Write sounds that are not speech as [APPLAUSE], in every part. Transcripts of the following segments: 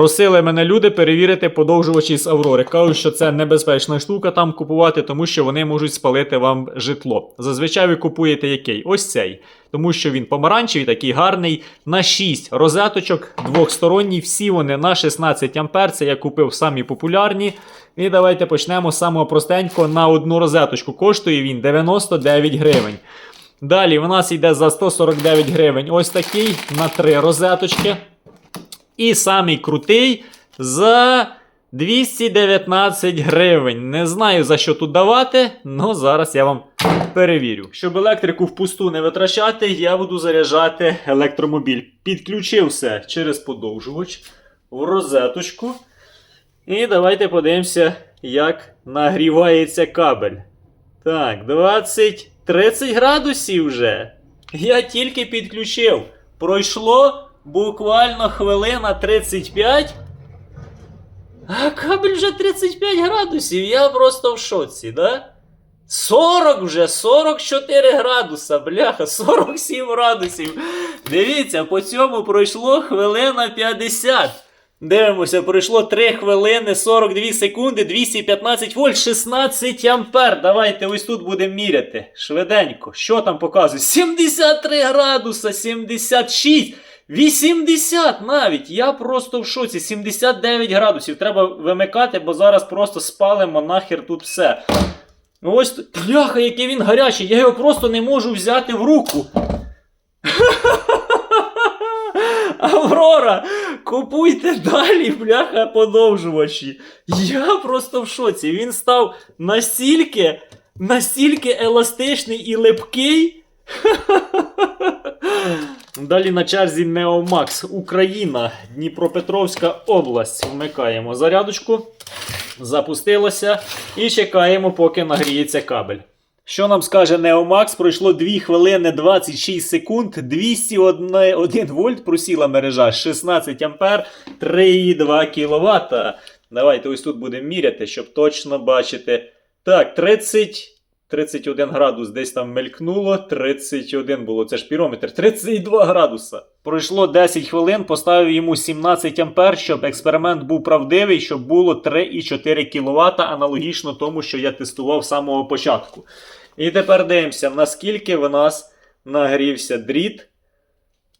Просили мене люди перевірити подовжувачі з Аврори. Кажуть, що це небезпечна штука там купувати, тому що вони можуть спалити вам житло. Зазвичай ви купуєте який? Ось цей. Тому що він помаранчевий, такий гарний. На 6 розеточок, двохсторонній, всі вони на 16 ампер. Це я купив самі популярні. І давайте почнемо з самого простенького на одну розеточку. Коштує він 99 гривень. Далі в нас йде за 149 гривень ось такий на 3 розеточки. І самий крутий за 219 гривень. Не знаю за що тут давати, але зараз я вам перевірю. Щоб електрику впусту не витрачати, я буду заряджати електромобіль. Підключив все через подовжувач в розеточку. І давайте подивимося, як нагрівається кабель. Так, 20, 30 градусів вже. Я тільки підключив. Пройшло буквально хвилина 35. А кабель вже 35 градусів. Я просто в шоці, да? 40 вже, 44 градуса, бляха, 47 градусів. Дивіться, по цьому пройшло хвилина 50. Дивимося, пройшло 3 хвилини 42 секунди, 215 вольт, 16 ампер. Давайте ось тут будемо міряти. Швиденько. Що там показує? 73 градуса, 76. 80 навіть. Я просто в шоці. 79 градусів. Треба вимикати, бо зараз просто спалимо нахер тут все. Ось тут. Бляха, який він гарячий. Я його просто не можу взяти в руку. [LAUGHS] Аврора, купуйте далі, бляха, подовжувачі. Я просто в шоці. Він став настільки, настільки еластичний і липкий. [LAUGHS] Далі на черзі Neomax Україна, Дніпропетровська область. Вмикаємо зарядочку. Запустилося і чекаємо, поки нагріється кабель. Що нам скаже Neomax? Пройшло 2 хвилини 26 секунд, 201 вольт просіла мережа, 16 ампер, 3,2 кВт. Давайте ось тут будемо міряти, щоб точно бачити. Так, 30. 31 градус десь там мелькнуло, 31 було, це ж пірометр, 32 градуса. Пройшло 10 хвилин, поставив йому 17 ампер, щоб експеримент був правдивий, щоб було 3,4 кВт, аналогічно тому, що я тестував з самого початку. І тепер дивимося, наскільки в нас нагрівся дріт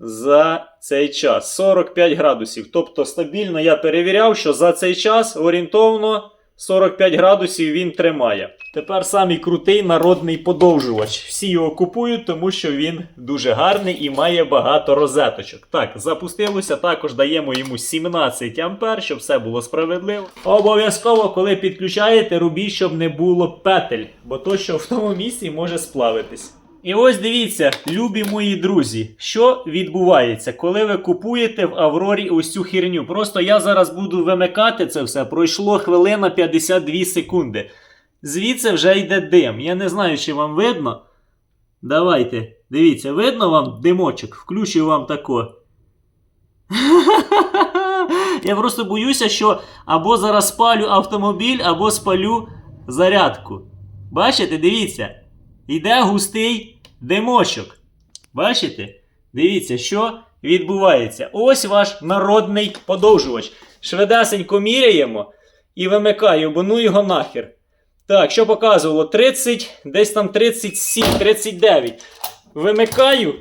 за цей час. 45 градусів. Тобто стабільно я перевіряв, що за цей час орієнтовно 45 градусів він тримає. Тепер самий крутий народний подовжувач. Всі його купують, тому що він дуже гарний і має багато розеточок. Так, запустилося, також даємо йому 17 ампер, щоб все було справедливо. Обов'язково, коли підключаєте, робіть, щоб не було петель, бо то, що в тому місці може сплавитись. І ось дивіться, любі мої друзі, що відбувається, коли ви купуєте в Аврорі ось херню. Просто я зараз буду вимикати це все. Пройшло хвилина 52 секунди. Звідси вже йде дим. Я не знаю, чи вам видно. Давайте, дивіться, видно вам димочок? Включу вам тако. [LAUGHS] Я просто боюся, що або зараз спалю автомобіль, або спалю зарядку. Бачите, дивіться. Йде густий димочок. Бачите? Дивіться, що відбувається. Ось ваш народний подовжувач. Швидесенько міряємо і вимикаю, бо ну його нахер. Так, що показувало? 30, десь там 37, 39. Вимикаю.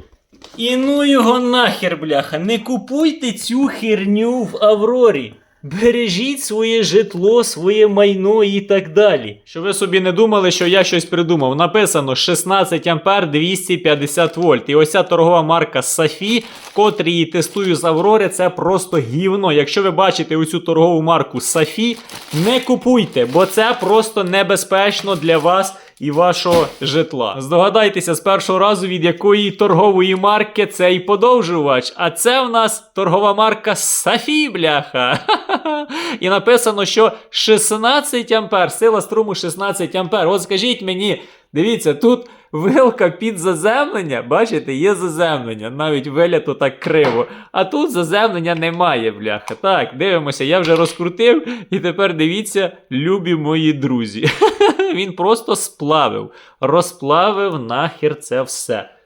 І ну його нахер, бляха. Не купуйте цю херню в Аврорі. Бережіть своє житло, своє майно і так далі. Що ви собі не думали, що я щось придумав. Написано 16 ампер 250 вольт. І ось торгова марка Сафі, котрі її тестую з Аврори, це просто гівно. Якщо ви бачите оцю торгову марку Сафі, не купуйте, бо це просто небезпечно для вас і вашого житла. Здогадайтеся з першого разу, від якої торгової марки цей подовжувач. А це в нас торгова марка Сафі, бляха. [LAUGHS] І написано, що 16 ампер, сила струму 16 ампер. От скажіть мені, дивіться, тут вилка під заземлення, бачите, є заземлення, навіть вилято так криво. А тут заземлення немає, бляха. Так, дивимося, я вже розкрутив, і тепер дивіться, любі мої друзі. [LAUGHS] Він просто сплавив, розплавив нахер це все. [LAUGHS]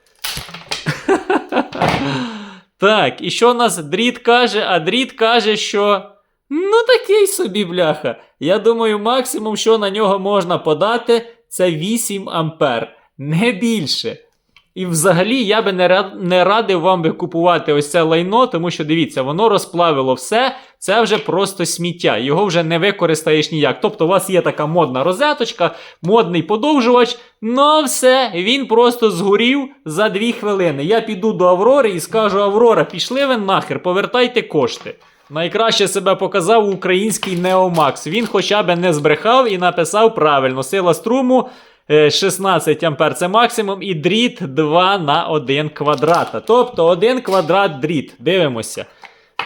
Так, і що нас дріт каже? А дріт каже, що Ну, такий собі, бляха. Я думаю, максимум, що на нього можна подати, це 8 ампер, не більше. І взагалі я би не, рад, не радив вам би купувати ось це лайно, тому що дивіться, воно розплавило все, це вже просто сміття, його вже не використаєш ніяк. Тобто у вас є така модна розеточка, модний подовжувач, ну все, він просто згорів за 2 хвилини. Я піду до Аврори і скажу: Аврора, пішли ви нахер, повертайте кошти. Найкраще себе показав український Неомакс. Він хоча б не збрехав і написав правильно: сила струму е, 16 ампер це максимум, і дріт 2 на 1 квадрата. Тобто 1 квадрат дріт. Дивимося.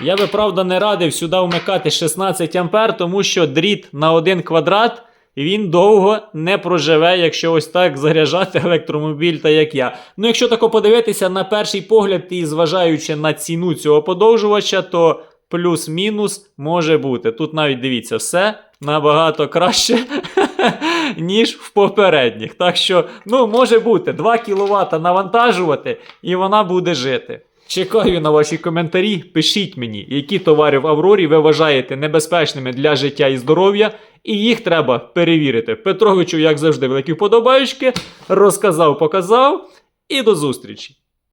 Я би правда не радив сюди вмикати 16 ампер, тому що дріт на 1 квадрат. Він довго не проживе, якщо ось так заряджати електромобіль, та як я. Ну, якщо тако подивитися на перший погляд і зважаючи на ціну цього подовжувача, то плюс-мінус може бути. Тут навіть дивіться, все набагато краще, [LAUGHS] ніж в попередніх. Так що, ну, може бути, 2 кВт навантажувати, і вона буде жити. Чекаю на ваші коментарі. Пишіть мені, які товари в Аврорі ви вважаєте небезпечними для життя і здоров'я, і їх треба перевірити. Петровичу, як завжди, великі вподобаючки. Розказав, показав. І до зустрічі!